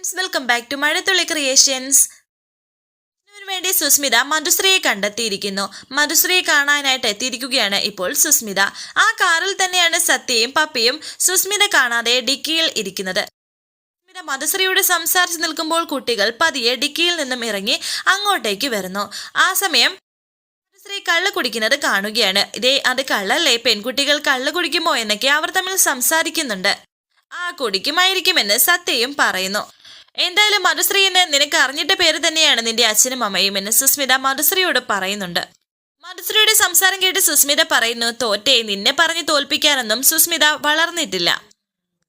Friends welcome back to Mazhathulli creations വേണ്ടി സുസ്മിത മധുശ്രീയെ കണ്ടെത്തിയിരിക്കുന്നു. മധുശ്രീയെ കാണാനായിട്ട് എത്തിയിരിക്കുകയാണ് ഇപ്പോൾ സുസ്മിത. ആ കാറിൽ തന്നെയാണ് സത്യയും പപ്പിയും സുസ്മിത കാണാതെ ഡിക്കിയിൽ ഇരിക്കുന്നത്. സുസ്മിത മധുശ്രീയോട് സംസാരിച്ച് നിൽക്കുമ്പോൾ കുട്ടികൾ പതിയെ ഡിക്കിയിൽ നിന്നും ഇറങ്ങി അങ്ങോട്ടേക്ക് വരുന്നു. ആ സമയം മധുശ്രീ കള്ള് കുടിക്കുന്നത് കാണുകയാണ്. ഇതേ അത് കള്ളല്ലേ? പെൺകുട്ടികൾ കള്ള് കുടിക്കുമോ എന്നൊക്കെ അവർ തമ്മിൽ സംസാരിക്കുന്നുണ്ട്. ആ കുടിക്കുമായിരിക്കുമെന്ന് സത്യയും പറയുന്നു. എന്തായാലും മധുശ്രീ എന്ന് നിനക്ക് അറിഞ്ഞിട്ട പേര് തന്നെയാണ് നിന്റെ അച്ഛനും അമ്മയും എന്ന് സുസ്മിത മധുശ്രീയോട് പറയുന്നുണ്ട്. മധുശ്രീയുടെ സംസാരം കേട്ട് സുസ്മിത പറയുന്നു തോറ്റേ നിന്നെ പറഞ്ഞ് തോൽപ്പിക്കാനൊന്നും സുസ്മിത വളർന്നിട്ടില്ല.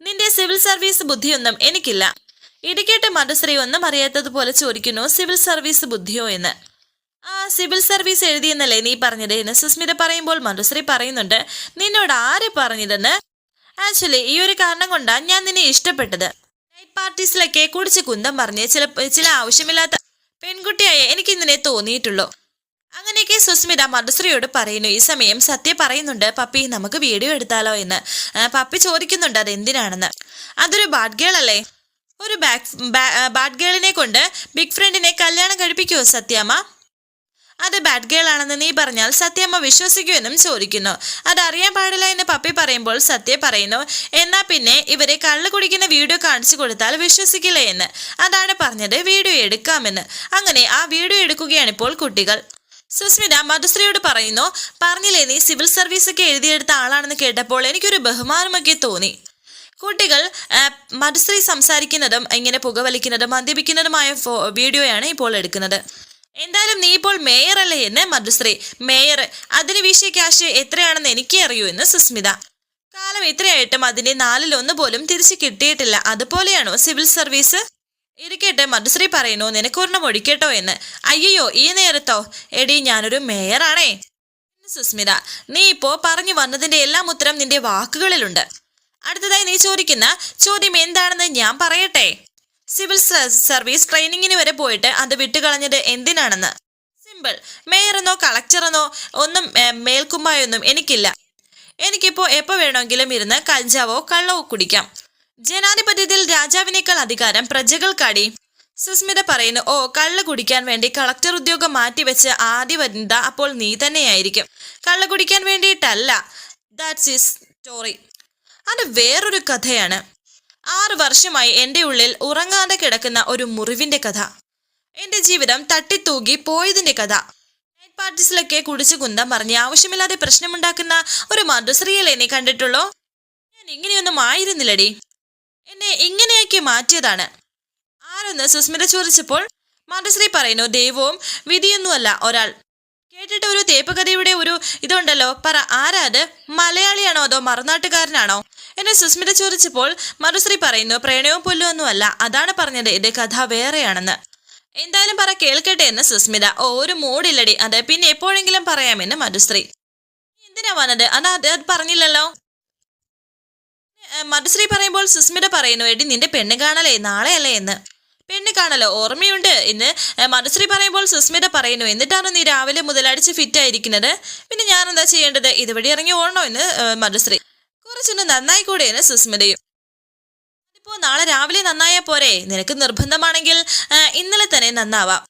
നിന്റെ സിവിൽ സർവീസ് ബുദ്ധിയൊന്നും എനിക്കില്ല. ഇടിക്കേട്ട് മധുശ്രീ ഒന്നും അറിയാത്തതുപോലെ ചോദിക്കുന്നു സിവിൽ സർവീസ് ബുദ്ധിയോ എന്ന്? ആ സിവിൽ സർവീസ് എഴുതിയെന്നല്ലേ നീ പറഞ്ഞത്? എന്ന് സുസ്മിത പറയുമ്പോൾ മധുശ്രീ പറയുന്നുണ്ട് നിന്നോട് ആര് പറഞ്ഞതെന്ന്? ആക്ച്വലി ഈ ഒരു കാരണം കൊണ്ടാണ് ഞാൻ നിന്നെ ഇഷ്ടപ്പെട്ടത്. പാർട്ടീസിലൊക്കെ കുടിച്ച് കുന്തം പറഞ്ഞ് ചില ചില ആവശ്യമില്ലാത്ത പെൺകുട്ടിയായ എനിക്ക് ഇന്നലെ തോന്നിയിട്ടുള്ളൂ. അങ്ങനെയൊക്കെ സുസ്മിത മധുശ്രീയോട് പറയുന്നു ഈ സമയം സത്യ പറയുന്നുണ്ട് പപ്പി നമുക്ക് വീഡിയോ എടുത്താലോ എന്ന്. പപ്പി ചോദിക്കുന്നുണ്ട് അത് എന്തിനാണെന്ന് അതൊരു ബാഡ് ഗേൾ അല്ലേ? ഒരു ബാഡ് ഗേളിനെ കൊണ്ട് ബിഗ് ഫ്രണ്ടിനെ കല്യാണം കഴിപ്പിക്കുമോ സത്യമ്മ? അത് ബാഡ് ഗേൾ ആണെന്ന് നീ പറഞ്ഞാൽ സത്യമ്മ വിശ്വസിക്കുമെന്നും ചോദിക്കുന്നു. അതറിയാൻ പാടില്ല എന്ന് പപ്പി പറയുമ്പോൾ സത്യ പറയുന്നു എന്നാ പിന്നെ ഇവരെ കള്ളു കുടിക്കുന്ന വീഡിയോ കാണിച്ചു കൊടുത്താൽ വിശ്വസിക്കില്ല എന്ന്. അതാണ് പറഞ്ഞത് വീഡിയോ എടുക്കാമെന്ന്. അങ്ങനെ ആ വീഡിയോ എടുക്കുകയാണ് ഇപ്പോൾ കുട്ടികൾ. സുസ്മിത മധുശ്രീയോട് പറയുന്നു പറഞ്ഞില്ലേ നീ സിവിൽ സർവീസ് ഒക്കെ എഴുതിയെടുത്ത ആളാണെന്ന് കേട്ടപ്പോൾ എനിക്കൊരു ബഹുമാനമൊക്കെ തോന്നി. കുട്ടികൾ മധുശ്രീ സംസാരിക്കുന്നതും ഇങ്ങനെ പുകവലിക്കുന്നതും മദ്യപിക്കുന്നതുമായ വീഡിയോയാണ് ഇപ്പോൾ എടുക്കുന്നത്. എന്തായാലും നീ ഇപ്പോൾ മേയർ അല്ലേ എന്ന് മധുശ്രീ. മേയർ അതിന് വീശിയ ക്യാഷ് എത്രയാണെന്ന് എനിക്കേ അറിയൂ എന്ന് സുസ്മിത. കാലം ഇത്രയായിട്ടും അതിന്റെ നാലിലൊന്ന് പോലും തിരിച്ചു കിട്ടിയിട്ടില്ല. അതുപോലെയാണോ സിവിൽ സർവീസ് ഇരിക്കട്ടെ മധുശ്രീ പറയുന്നു നിനക്കൊരെണ്ണം ഒഴിക്കട്ടോ എന്ന്. അയ്യോ ഈ നേരത്തോ? എടി ഞാനൊരു മേയറാണേ സുസ്മിത. നീ ഇപ്പോ പറഞ്ഞു വന്നതിന്റെ എല്ലാം ഉത്തരം നിന്റെ വാക്കുകളിലുണ്ട്. അടുത്തതായി നീ ചോദിക്കുന്ന ചോദ്യം എന്താണെന്ന് ഞാൻ പറയട്ടെ. സിവിൽ സർവീസ് ട്രെയിനിങ്ങിന് വരെ പോയിട്ട് അത് വിട്ടുകളഞ്ഞത് എന്തിനാണെന്ന്? സിമ്പിൾ. മേയറെന്നോ കളക്ടറെന്നോ ഒന്നും മേൽക്കുമ്പായൊന്നും എനിക്കില്ല. എനിക്കിപ്പോ എപ്പോ വേണമെങ്കിലും ഇരുന്ന് കഞ്ചാവോ കള്ളവോ കുടിക്കാം. ജനാധിപത്യത്തിൽ രാജാവിനേക്കാൾ അധികാരം പ്രജകൾക്കാടി. സുസ്മിത പറയുന്നു ഓ കള്ള് കുടിക്കാൻ വേണ്ടി കളക്ടർ ഉദ്യോഗം മാറ്റിവെച്ച് ആദ്യ വനിത അപ്പോൾ നീ തന്നെയായിരിക്കും. കള്ള് കുടിക്കാൻ വേണ്ടിയിട്ടല്ല. ദാറ്റ്സ് ഇസ് സ്റ്റോറി അത് വേറൊരു കഥയാണ്. ആറു വർഷമായി എന്റെ ഉള്ളിൽ ഉറങ്ങാതെ കിടക്കുന്ന ഒരു മുറിവിന്റെ കഥ. എന്റെ ജീവിതം തട്ടിത്തൂകി പോയതിന്റെ കഥ. നൈറ്റ് പാർട്ടീസിലൊക്കെ കുടിച്ചു കുന്തം പറഞ്ഞ് ആവശ്യമില്ലാതെ പ്രശ്നമുണ്ടാക്കുന്ന ഒരു മധുശ്രീയല്ലേ നീ കണ്ടിട്ടുള്ളോ? ഞാൻ ഇങ്ങനെയൊന്നും ആയിരുന്നില്ലടി. എന്നെ ഇങ്ങനെയൊക്കെ മാറ്റിയതാണ്. ആരെന്ന് സുസ്മിത ചോദിച്ചപ്പോൾ മധുശ്രീ പറയുന്നു ദൈവവും വിധിയൊന്നുമല്ല ഒരാൾ. കേട്ടിട്ട് ഒരു തേപ്പ് കഥയുടെ ഒരു ഇതുണ്ടല്ലോ. പറ ആരാ അത്? മലയാളിയാണോ അതോ മറുനാട്ടുകാരനാണോ? എന്നെ സുസ്മിത ചോദിച്ചപ്പോൾ മറുശ്രീ പറയുന്നു പ്രണയവും പുല്ലുമൊന്നും അല്ല. അതാണ് പറഞ്ഞത്. ഇത് കഥ വേറെയാണെന്ന്. എന്തായാലും പറ കേൾക്കട്ടെ എന്ന് സുസ്മിത. ഓ ഒരു മൂടില്ലടി. അതെ പിന്നെ എപ്പോഴെങ്കിലും പറയാമെന്ന് മധുശ്രീ. എന്തിനാ വന്നത്? അത് അത് പറഞ്ഞില്ലല്ലോ. മധുശ്രീ പറയുമ്പോൾ സുസ്മിത പറയുന്നു എടി നിന്റെ പെണ്ണ് കാണലേ നാളെയല്ലേ എന്ന്. പെണ്ണ് കാണലോ ഓർമ്മയുണ്ട്. എന്ന് മനസ്സിൽ പറയുമ്പോൾ സുസ്മിത പറയുന്നു എന്നിട്ടാണ് നീ രാവിലെ മുതൽ അടിച്ച് ഫിറ്റ് ആയിരിക്കുന്നത്? പിന്നെ ഞാൻ എന്താ ചെയ്യേണ്ടത്? ഇതുവഴി ഇറങ്ങി ഓടണോ എന്ന് മനുശ്രീ കുറച്ചൊന്ന് നന്നായി കൂടെ എന്ന് സുസ്മിതയും. അതിപ്പോ നാളെ രാവിലെ നന്നായാ പോരെ? നിനക്ക് നിർബന്ധമാണെങ്കിൽ ഇന്നലെ തന്നെ നന്നാവാം.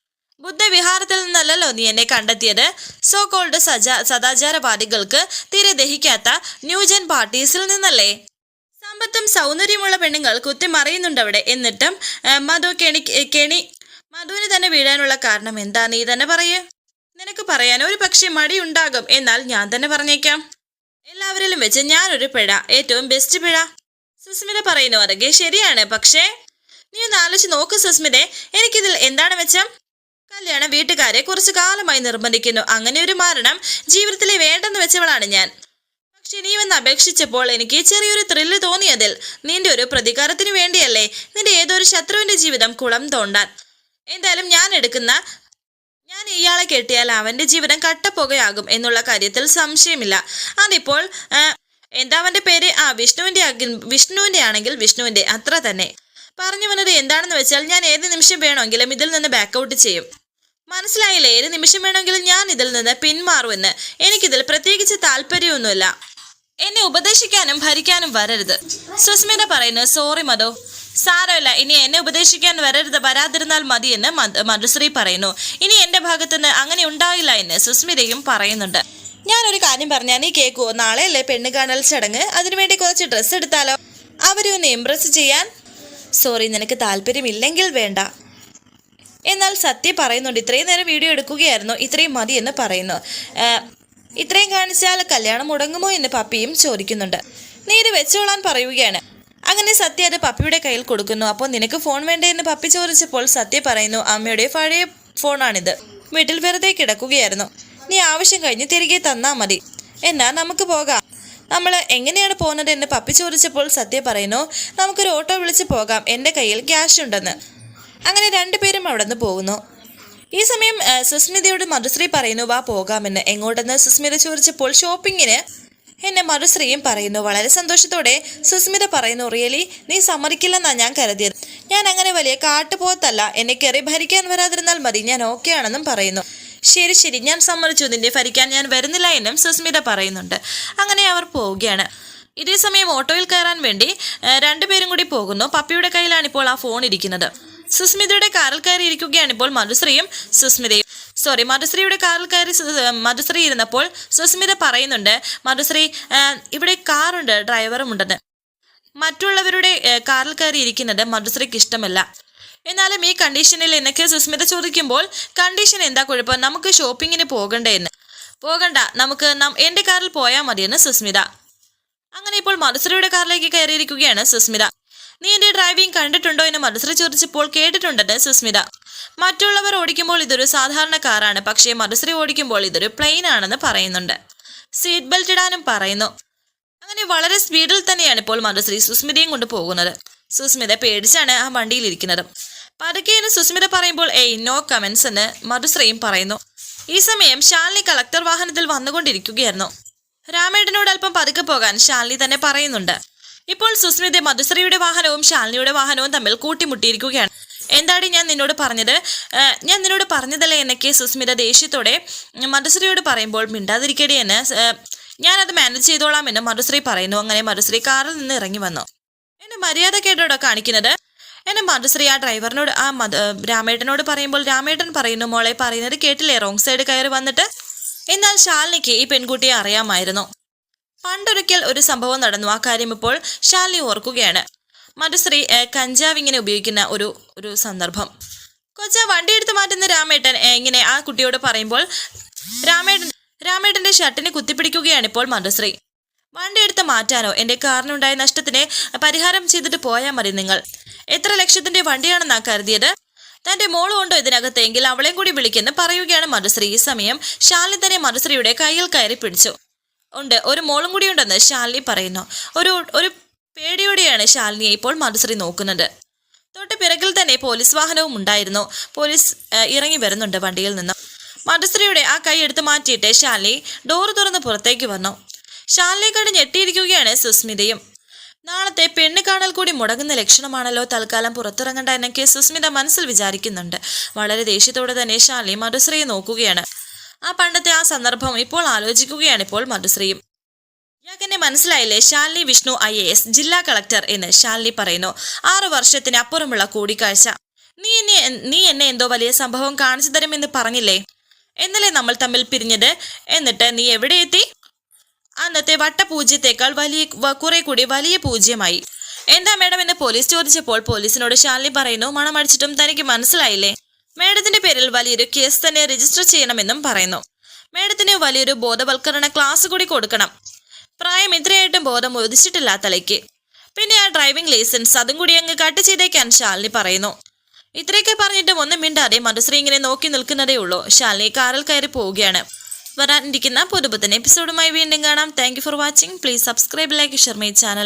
ബുദ്ധവിഹാരത്തിൽ നിന്നല്ലല്ലോ നീ എന്നെ കണ്ടെത്തിയത്? സോ കോൾഡ് സജാ സദാചാരവാദികൾക്ക് തീരെ ദഹിക്കാത്ത ന്യൂജൻ പാർട്ടീസിൽ നിന്നല്ലേ? സമ്പത്തും സൗന്ദര്യമുള്ള പെണ്ണുങ്ങൾ കുത്തിമറിയുന്നുണ്ട് അവിടെ എന്നിട്ടും മധു കെണി കെണി മധുവിന് തന്നെ വീഴാനുള്ള കാരണം എന്താ നീ തന്നെ പറയേ. നിനക്ക് പറയാൻ ഒരു പക്ഷേ മടിയുണ്ടാകും. എന്നാൽ ഞാൻ തന്നെ പറഞ്ഞേക്കാം. എല്ലാവരിലും വെച്ച് ഞാനൊരു പിഴ ഏറ്റവും ബെസ്റ്റ് പിഴ. സുസ്മിത പറയുന്നു അതൊക്കെ ശരിയാണ്. പക്ഷേ നീ ഒന്ന് ആലോചിച്ച് നോക്ക് സുസ്മിതെ എനിക്കിതിൽ എന്താണ് മെച്ചം? കല്യാണം വീട്ടുകാരെ കുറച്ചു കാലമായി നിർബന്ധിക്കുന്നു. അങ്ങനെ ഒരു മരണം ജീവിതത്തിലെ വേണ്ടെന്ന് വെച്ചവളാണ് ഞാൻ. പക്ഷെ നീ വന്ന് അപേക്ഷിച്ചപ്പോൾ എനിക്ക് ചെറിയൊരു ത്രില്ല് തോന്നിയതിൽ നിന്റെ ഒരു പ്രതികാരത്തിന് വേണ്ടിയല്ലേ നിന്റെ ഏതൊരു ശത്രുവിന്റെ ജീവിതം കുളം തോണ്ടാൻ. എന്തായാലും ഞാൻ എടുക്കുന്ന ഞാൻ ഇയാളെ കെട്ടിയാൽ അവന്റെ ജീവിതം കട്ടപ്പുകയാകും എന്നുള്ള കാര്യത്തിൽ സംശയമില്ല. അതിപ്പോൾ എന്താ അവന്റെ പേര്? ആ വിഷ്ണുവിന്റെ വിഷ്ണുവിന്റെ ആണെങ്കിൽ വിഷ്ണുവിന്റെ അത്ര തന്നെ. പറഞ്ഞു വന്നത് എന്താണെന്ന് വെച്ചാൽ ഞാൻ ഏത് നിമിഷം വേണമെങ്കിലും ഇതിൽ നിന്ന് ബാക്കൗട്ട് ചെയ്യും. മനസ്സിലായില്ലേ? ഏത് നിമിഷം വേണമെങ്കിലും ഞാൻ ഇതിൽ നിന്ന് പിന്മാറുമെന്ന്. എനിക്കിതിൽ പ്രത്യേകിച്ച് താല്പര്യമൊന്നുമില്ല. എന്നെ ഉപദേശിക്കാനും ഭരിക്കാനും വരരുത്. സുസ്മിത പറയുന്നു സോറി മധു. സാരമില്ല. ഇനി എന്നെ ഉപദേശിക്കാൻ വരരുത്. വരാതിരുന്നാൽ മതി എന്ന് മധുശ്രീ പറയുന്നു. ഇനി എന്റെ ഭാഗത്തുനിന്ന് അങ്ങനെ ഉണ്ടാവില്ല എന്ന് സുസ്മിതയും പറയുന്നുണ്ട്. ഞാനൊരു കാര്യം പറഞ്ഞാൽ നീ കേൾക്കുവോ നാളെ അല്ലേ പെണ്ണ് കാണൽ ചടങ്ങ്. അതിനുവേണ്ടി കുറച്ച് ഡ്രസ്സ് എടുത്താലോ? അവരെ ഒന്ന് ഇംപ്രസ് ചെയ്യാൻ? സോറി നിനക്ക് താല്പര്യമില്ലെങ്കിൽ വേണ്ട. എന്നാൽ സത്യം പറയുന്നുണ്ട് ഇത്രയും നേരം വീഡിയോ എടുക്കുകയായിരുന്നു ഇത്രയും മതി എന്ന് പറയുന്നു. ഇത്രയും കാണിച്ചാൽ കല്യാണം മുടങ്ങുമോ എന്ന് പപ്പിയും ചോദിക്കുന്നുണ്ട്. നീ ഇത് വെച്ചോളാൻ പറയുകയാണ്. അങ്ങനെ സത്യ അത് പപ്പിയുടെ കയ്യിൽ കൊടുക്കുന്നു. അപ്പോൾ നിനക്ക് ഫോൺ വേണ്ടേ എന്ന് പപ്പി ചോദിച്ചപ്പോൾ സത്യ പറയുന്നു അമ്മയുടെ പഴയ ഫോണാണിത്. വീട്ടിൽ വെറുതെ കിടക്കുകയായിരുന്നു. നീ ആവശ്യം കഴിഞ്ഞ് തിരികെ തന്നാൽ മതി. എന്നാ നമുക്ക് പോകാം. നമ്മൾ എങ്ങനെയാണ് പോകുന്നത് എന്ന് പപ്പി ചോദിച്ചപ്പോൾ സത്യ പറയുന്നു നമുക്കൊരു ഓട്ടോ വിളിച്ച് പോകാം. എന്റെ കയ്യിൽ ക്യാഷ് ഉണ്ടെന്ന്. അങ്ങനെ രണ്ടുപേരും അവിടെ നിന്ന് പോകുന്നു. ഈ സമയം സുസ്മിതയോട് മധുശ്രീ പറയുന്നു വാ പോകാമെന്ന്. എങ്ങോട്ടെന്ന് സുസ്മിത ചോദിച്ചപ്പോൾ ഷോപ്പിങ്ങിന് എന്നെ മധുശ്രീയും പറയുന്നു. വളരെ സന്തോഷത്തോടെ സുസ്മിത പറയുന്നു റിയലി നീ സമ്മതിക്കില്ലെന്നാണ് ഞാൻ കരുതിയത്. ഞാൻ അങ്ങനെ വലിയ കാട്ടുപോത്തല്ല. എന്നെ കയറി ഭരിക്കാൻ വരാതിരുന്നാൽ മതി. ഞാൻ ഓക്കെ ആണെന്നും പറയുന്നു. ശരി ശരി ഞാൻ സമ്മതിച്ചു. നിന്റെ ഭരിക്കാൻ ഞാൻ വരുന്നില്ല എന്നും സുസ്മിത പറയുന്നുണ്ട്. അങ്ങനെ അവർ പോവുകയാണ്. ഇതേ സമയം ഓട്ടോയിൽ കയറാൻ വേണ്ടി രണ്ടുപേരും കൂടി പോകുന്നു. പപ്പിയുടെ കയ്യിലാണ് ഇപ്പോൾ ആ ഫോൺ ഇരിക്കുന്നത്. സുസ്മിതയുടെ കാറിൽ കയറി ഇരിക്കുകയാണ് ഇപ്പോൾ മധുശ്രീയും സുസ്മിതയും. സോറി മധുശ്രീയുടെ കാറിൽ കയറി മധുശ്രീ ഇരുന്നപ്പോൾ സുസ്മിത പറയുന്നുണ്ട് മധുശ്രീ ഇവിടെ കാറുണ്ട് ഡ്രൈവറും ഉണ്ടെന്ന് മറ്റുള്ളവരുടെ കാറിൽ കയറി ഇരിക്കുന്നത് മധുശ്രീക്ക് ഇഷ്ടമല്ല. എന്നാലും ഈ കണ്ടീഷനിൽ എന്നൊക്കെ സുസ്മിത ചോദിക്കുമ്പോൾ കണ്ടീഷൻ എന്താ കുഴപ്പം? നമുക്ക് ഷോപ്പിങ്ങിന് പോകണ്ടേ എന്ന് പോകണ്ട നമുക്ക് എന്റെ കാറിൽ പോയാൽ മതിയെന്ന് സുസ്മിത. അങ്ങനെ ഇപ്പോൾ മധുശ്രീയുടെ കാറിലേക്ക് കയറിയിരിക്കുകയാണ് സുസ്മിത. നീ എന്റെ ഡ്രൈവിംഗ് കണ്ടിട്ടുണ്ടോ എന്ന് മനസ്സിൽ ചോദിച്ചപ്പോൾ കേട്ടിട്ടുണ്ടെന്ന് സുസ്മിത. മറ്റുള്ളവർ ഓടിക്കുമ്പോൾ ഇതൊരു സാധാരണ കാറാണ് പക്ഷേ മനസ്സിൽ ഓടിക്കുമ്പോൾ ഇതൊരു പ്ലെയിൻ ആണെന്ന് പറയുന്നുണ്ട്. സീറ്റ് ബെൽറ്റ് ഇടാനും പറയുന്നു. അങ്ങനെ വളരെ സ്പീഡിൽ തന്നെയാണ് ഇപ്പോൾ മധുശ്രീ സുസ്മിതയും കൊണ്ട് പോകുന്നത്. സുസ്മിത പേടിച്ചാണ് ആ വണ്ടിയിൽ ഇരിക്കുന്നത്. പതുക്കെ എന്ന് സുസ്മിത പറയുമ്പോൾ ഏയ് നോ കമൻസ് എന്ന് മധുശ്രീയും പറയുന്നു. ഈ സമയം ശാലിനി കളക്ടർ വാഹനത്തിൽ വന്നുകൊണ്ടിരിക്കുകയായിരുന്നു. രാമേട്ടനോട് അല്പം പതുക്കെ പോകാൻ ശാലിനി തന്നെ പറയുന്നുണ്ട്. ഇപ്പോൾ സുസ്മിത മധുശ്രീയുടെ വാഹനവും ശാലിനിയുടെ വാഹനവും തമ്മിൽ കൂട്ടിമുട്ടിയിരിക്കുകയാണ്. എന്താടി ഞാൻ നിന്നോട് പറഞ്ഞത്? ഞാൻ നിന്നോട് പറഞ്ഞതല്ലേ എന്നൊക്കെ സുസ്മിത ദേഷ്യത്തോടെ മധുശ്രീയോട് പറയുമ്പോൾ മിണ്ടാതിരിക്കടി എന്ന് ഞാനത് മാനേജ് ചെയ്തോളാം എന്ന് മധുശ്രീ പറയുന്നു. അങ്ങനെ മധുശ്രീ കാറിൽ നിന്ന് ഇറങ്ങി വന്നു. എന്നെ മര്യാദ കേട്ടോടോ കാണിക്കുന്നത്? എന്നെ മധുശ്രീ ആ ഡ്രൈവറിനോട് ആ, രാമേട്ടനോട് പറയുമ്പോൾ രാമേട്ടൻ പറയുന്നു മോളെ പറയുന്നത് കേട്ടില്ലേ? റോങ് സൈഡ് കയറി വന്നിട്ട്? എന്നാൽ ശാലിനിക്ക് ഈ പെൺകുട്ടിയെ അറിയാമായിരുന്നു. പണ്ടൊരിക്കൽ ഒരു സംഭവം നടന്നു. ആ കാര്യം ഇപ്പോൾ ശാലി ഓർക്കുകയാണ്. മധുശ്രീ ഏ, കഞ്ചാവ് ഇങ്ങനെ ഉപയോഗിക്കുന്ന ഒരു ഒരു സന്ദർഭം. കൊച്ച വണ്ടി എടുത്ത് മാറ്റുന്ന രാമേട്ടൻ ഇങ്ങനെ ആ കുട്ടിയോട് പറയുമ്പോൾ രാമേട്ടൻ രാമേട്ടന്റെ ഷർട്ടിനെ കുത്തിപ്പിടിക്കുകയാണ് ഇപ്പോൾ മധുശ്രീ വണ്ടി എടുത്ത് മാറ്റാനോ എന്റെ കാറിനുണ്ടായ നഷ്ടത്തിന് പരിഹാരം ചെയ്തിട്ട് പോയാൽ മതി നിങ്ങൾ. എത്ര ലക്ഷത്തിന്റെ വണ്ടിയാണെന്നാ കരുതിയത്? തന്റെ മോളും ഉണ്ടോ ഇതിനകത്തെങ്കിൽ അവളെയും കൂടി വിളിക്കെന്ന് പറയുകയാണ് മധുശ്രീ ഈ സമയം ശാലി തന്നെ മധുശ്രീയുടെ കയ്യിൽ കയറി പിടിച്ചു. ഉണ്ട്. ഒരു മോളും കൂടി ഉണ്ടെന്ന് ശാലിനി പറയുന്നു. ഒരു ഒരു പേടിയോടെയാണ് ശാലിനിയെ ഇപ്പോൾ മധുശ്രീ നോക്കുന്നത്. തൊട്ട് പിറകിൽ തന്നെ പോലീസ് വാഹനവും ഉണ്ടായിരുന്നു. പോലീസ് ഇറങ്ങി വരുന്നുണ്ട് വണ്ടിയിൽ നിന്ന്. മധുശ്രീയുടെ ആ കൈ എടുത്ത് മാറ്റിയിട്ട് ശാലിനി ഡോർ തുറന്ന് പുറത്തേക്ക് വന്നു. ശാലിനെ കണ്ട് ഞെട്ടിയിരിക്കുകയാണ് സുസ്മിതയും. നാളത്തെ പെണ്ണ് കാണൽ കൂടി മുടങ്ങുന്ന ലക്ഷണമാണല്ലോ തൽക്കാലം പുറത്തിറങ്ങേണ്ട എന്നൊക്കെ സുസ്മിത മനസ്സിൽ വിചാരിക്കുന്നുണ്ട്. വളരെ ദേഷ്യത്തോടെ തന്നെ ശാലിനി മധുശ്രീയെ നോക്കുകയാണ്. ആ പണ്ടത്തെ ആ സന്ദർഭം ഇപ്പോൾ ആലോചിക്കുകയാണ് ഇപ്പോൾ മധുശ്രീയും. ഇയാൾക്കെന്നെ മനസ്സിലായില്ലേ? Shalini Vishnu I A S ജില്ലാ കളക്ടർ എന്ന് ശാലിനി പറയുന്നു. ആറു വർഷത്തിന് അപ്പുറമുള്ള കൂടിക്കാഴ്ച. നീ എന്നെ നീ എന്നെ എന്തോ വലിയ സംഭവം കാണിച്ചു തരുമെന്ന് പറഞ്ഞില്ലേ? എന്നല്ലേ നമ്മൾ തമ്മിൽ പിരിഞ്ഞത്? എന്നിട്ട് നീ എവിടെ എത്തി? അന്നത്തെ വട്ടപൂജ്യത്തേക്കാൾ വലിയ കുറെ കൂടി വലിയ പൂജ്യമായി. എന്താ മേഡം എന്ന് പോലീസ് ചോദിച്ചപ്പോൾ പോലീസിനോട് ശാലിനി പറയുന്നു മണമടിച്ചിട്ടും തനിക്ക് മനസ്സിലായില്ലേ? മേഡത്തിന്റെ പേരിൽ വലിയൊരു കേസ് തന്നെ രജിസ്റ്റർ ചെയ്യണമെന്നും പറയുന്നു. മേഡത്തിന് വലിയൊരു ബോധവൽക്കരണ ക്ലാസ് കൂടി കൊടുക്കണം. പ്രായം ഇത്രയായിട്ടും ബോധം ഉദിച്ചിട്ടില്ല തലയ്ക്ക് പിന്നെ ആ ഡ്രൈവിംഗ് ലൈസൻസ് അതും കൂടി അങ്ങ് കട്ട് ചെയ്തേക്കാൻ ശാലിനി പറയുന്നു. ഇത്രയൊക്കെ പറഞ്ഞിട്ടും ഒന്നും മിണ്ടാതെ മധുശ്രീ ഇങ്ങനെ നോക്കി നിൽക്കുന്നതേ ഉള്ളൂ. ശാലിനി കാറിൽ കയറി പോവുകയാണ്. വരാനിരിക്കുന്ന പുതുപുത്തൻ എപ്പിസോഡുമായി വീണ്ടും കാണാം. Thank for watching please subscribe like share channel